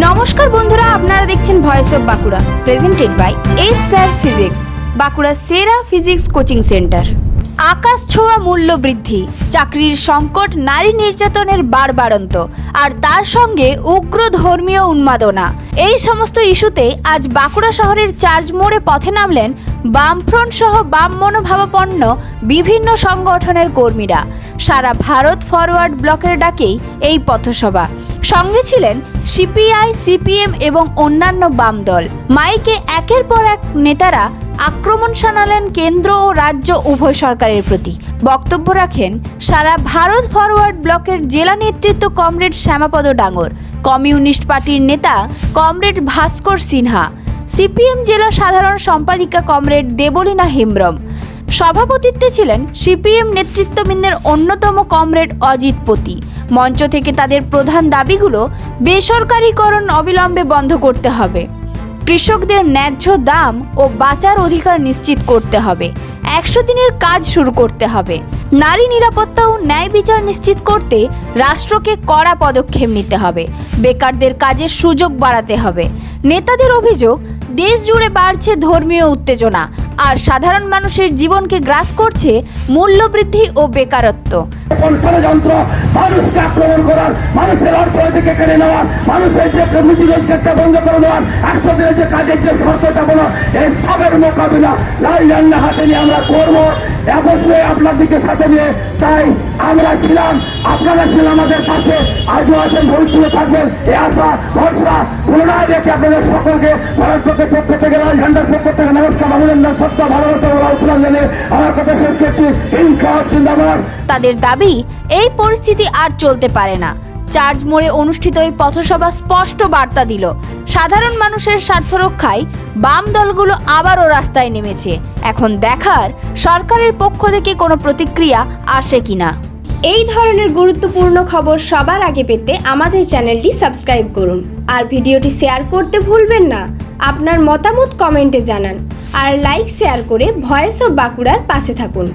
নমস্কার বন্ধুরা, আপনারা দেখছেন voice of Bankura presented by S sir physics Bankura সেরা ফিজিক্স কোচিং সেন্টার আকাশ ছোঁয়া মূল্য বৃদ্ধি, চাকরির সংকট নারী নির্যাতনের বাড়বাড়ন্ত আর তার সঙ্গে উগ্র ধর্মীয় উন্মাদনা। এই সমস্ত ইস্যুতে আজ বাঁকুড়া শহরের চার্জ মোড়ে পথে নামলেন বামফ্রন্ট সহ বাম মনোভাবাপন্ন বিভিন্ন সংগঠনের কর্মীরা। সারা ভারত ফরওয়ার্ড ব্লকের ডাকেই এই পথসভা। সঙ্গে ছিলেন সিপিআই, সিপিএম এবং অন্যান্য বাম দল মাইকে একের পর এক নেতারা আক্রমণ শানালেন কেন্দ্র ও রাজ্য উভয় সরকারের প্রতি। বক্তব্য রাখেন সারা ভারত ফরওয়ার্ড ব্লকের জেলা নেতৃত্ব কমরেড শ্যামাপদ ডাঙ্গর কমিউনিস্ট পার্টির নেতা কমরেড ভাস্কর সিনহা, সিপিএম জেলা সাধারণ সম্পাদিকা কমরেড দেবলীনা হেমব্রম সভাপতিত্বে ছিলেন সিপিএম নেতৃত্ববৃন্দের অন্যতম কমরেড অজিত পতি। মঞ্চ থেকে তাদের প্রধান দাবিগুলো বেসরকারীকরণ অবিলম্বে বন্ধ করতে হবে। কৃষকদের ন্যায্য দাম ও বাঁচার অধিকার নিশ্চিত করতে হবে। একশো দিনের কাজ শুরু করতে হবে। নারী নিরাপত্তা ও ন্যায় বিচার নিশ্চিত করতে রাষ্ট্রকে কড়া পদক্ষেপ নিতে হবে। বেকারদের কাজের সুযোগ বাড়াতে হবে। নেতাদের অভিযোগ, দেশ জুড়ে বাড়ছে ধর্মীয় উত্তেজনা। আর সাধারণ মানুষের জীবনকে গ্রাস করছে মূল্যবৃদ্ধি ও বেকারত্ব। কোন মানুষকে আক্রমণ করার, মানুষের অর্থনীতিকে কেড়ে নেওয়ার, মানুষের যে রুজি রোজগারটা বন্ধ করে দেওয়ার, একশো দিনের যে কাজের যে শর্তটা বলো এই সবের মোকাবিলা। লাল জান্না হাতে নিয়ে আমরা করব, অবশ্যই আপনাদেরকে সাথে নিয়ে তাই আমরা ছিলাম, আপনারা ছিলেন আমাদের পাশে, আজও আছেন, ভবিষ্যতে থাকবেন এই আশা, ভরসা, পুনরায় রেখে আপনাদের সকলকে ভারতবর্ষের পক্ষ থেকে, লাল ঝান্ডার পক্ষ থেকে নমস্কার, অভিনন্দন, সত্য, ভালোবাসা ও আলোচনা জেনে আমার কথা শেষ করছি। তাদের দাবি, এই পরিস্থিতি আর চলতে পারে না। চার্জ মোড়ে অনুষ্ঠিত এই পথসভা স্পষ্ট বার্তা দিল। সাধারণ মানুষের স্বার্থ রক্ষায় বাম দলগুলো আবারও রাস্তায় নেমেছে। এখন দেখার সরকারের পক্ষ থেকে কোনো প্রতিক্রিয়া আসে কিনা। এই ধরনের গুরুত্বপূর্ণ খবর সবার আগে পেতে আমাদের চ্যানেলটি সাবস্ক্রাইব করুন। আর ভিডিওটি শেয়ার করতে ভুলবেন না। আপনার মতামত কমেন্টে জানান। আর লাইক শেয়ার করে ভয়েস অফ বাঁকুড়ার পাশে থাকুন।